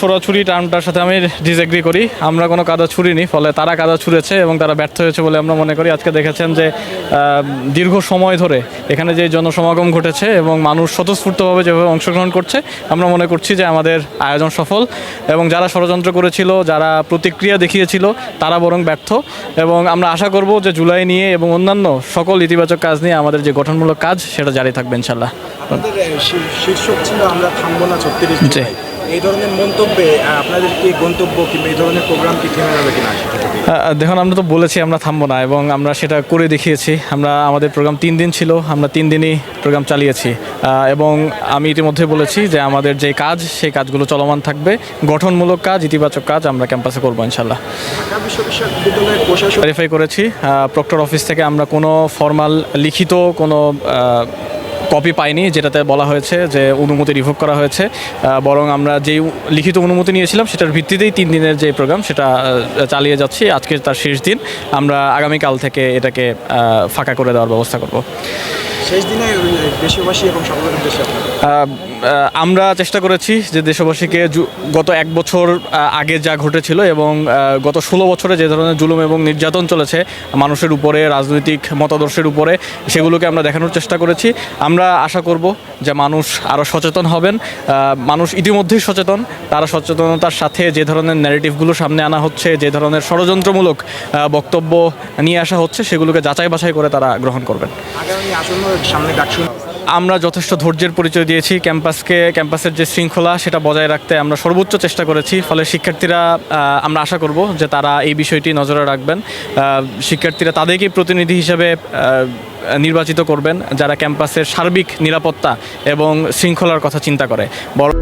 ছোড়াছুরি টার্মটার সাথে আমি ডিসএগ্রি করি। আমরা কোনো কাদা ছুরিনি ফলে তারা কাদা ছুঁড়েছে এবং তারা ব্যর্থ হয়েছে বলে আমরা মনে করি। আজকে দেখেছেন যে দীর্ঘ সময় ধরে এখানে যে জনসমাগম ঘটেছে এবং মানুষ স্বতঃস্ফূর্তভাবে যেভাবে অংশগ্রহণ করছে আমরা মনে করছি যে আমাদের আয়োজন সফল এবং যারা ষড়যন্ত্র করেছিল যারা প্রতিক্রিয়া দেখিয়েছিল তারা বরং ব্যর্থ। এবং আমরা আশা করব যে জুলাই নিয়ে এবং অন্যান্য সকল ইতিবাচক কাজ নিয়ে আমাদের যে গঠনমূলক কাজ সেটা জারি থাকবে ইনশাল্লাহ শীর্ষক ছিল আমরা থামবো না ছত্রিশ এই ধরনের মন্তব্যে আপনাদের কি গন্তব্য কিংবা এই ধরনের প্রোগ্রাম কি থেমে যাবে কিনা দেখুন আমরা তো বলেছি আমরা থামবো না এবং আমরা সেটা করে দেখিয়েছি। আমরা আমাদের প্রোগ্রাম তিন দিন ছিল আমরা তিন দিনই প্রোগ্রাম চালিয়েছি। এবং আমি ইতিমধ্যে বলেছি যে আমাদের যে কাজ সেই কাজগুলো চলমান থাকবে। গঠনমূলক কাজ ইতিবাচক কাজ আমরা ক্যাম্পাসে করব ইনশাল্লাহ ভেরিফাই করেছি। প্রক্টর অফিস থেকে আমরা কোনো ফর্মাল লিখিত কোনো কপি পাইনি, যেটাতে বলা হয়েছে যে অনুমতি রিভোক করা হয়েছে। বরং আমরা যেই লিখিত অনুমতি নিয়েছিলাম, সেটার ভিত্তিতেই তিন দিনের যে প্রোগ্রাম সেটা চালিয়ে যাচ্ছি। আজকে তার শেষ দিন। আমরা আগামীকাল থেকে এটাকে ফাঁকা করে দেওয়ার ব্যবস্থা করব। দেশবাসী এবং আমরা চেষ্টা করেছি যে দেশবাসীকে গত এক বছর আগে যা ঘটেছিল এবং গত ষোলো বছরে যে ধরনের জুলুম এবং নির্যাতন চলেছে, মানুষের উপরে, রাজনৈতিক মতাদর্শের উপরে, সেগুলোকে আমরা দেখানোর চেষ্টা করেছি। আমরা আশা করব যে মানুষ আরও সচেতন হবেন। মানুষ ইতিমধ্যেই সচেতন। তারা সচেতনতার সাথে যে ধরনের ন্যারেটিভগুলো সামনে আনা হচ্ছে, যে ধরনের ষড়যন্ত্রমূলক বক্তব্য নিয়ে আসা হচ্ছে, সেগুলোকে যাচাই বাছাই করে তারা গ্রহণ করবেন। আমরা যথেষ্ট ধৈর্যের পরিচয় দিয়েছি ক্যাম্পাসকে, ক্যাম্পাসের যে শৃঙ্খলা সেটা বজায় রাখতে আমরা সর্বোচ্চ চেষ্টা করেছি, ফলে শিক্ষার্থীরা আমরা আশা করব যে তারা এই বিষয়টি নজরে রাখবেন। শিক্ষার্থীরা তাদেরকেই প্রতিনিধি হিসেবে নির্বাচিত করবেন, যারা ক্যাম্পাসের সার্বিক নিরাপত্তা এবং শৃঙ্খলার কথা চিন্তা করে। বড়